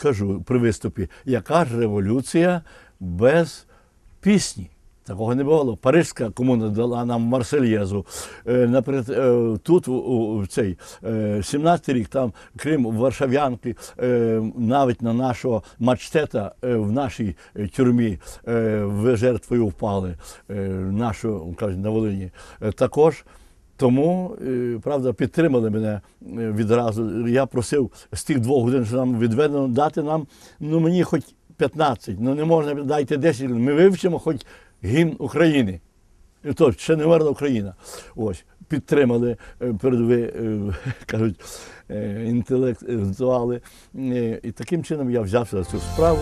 кажу при виступі, яка ж революція без пісні? Такого не було. Парижська комуна дала нам Марсельєзу. Е, Наприклад, е, тут в цей е, 17-й рік, там крім Варшав'янки, е, навіть на нашого мачтета е, в нашій е, тюрмі е, ви жертвою впали, е, нашу кажуть, на Волині. Е, Також тому, е, правда, підтримали мене е, відразу. Я просив з тих двох годин, що нам відведено, дати нам, ну мені хоч 15, ну не можна, дайте 10, ми вивчимо хоч гімн України. І то ще не вмерла Україна. Ось, підтримали е, передові, кажуть, інтелектуали. І таким чином я взявся за цю справу.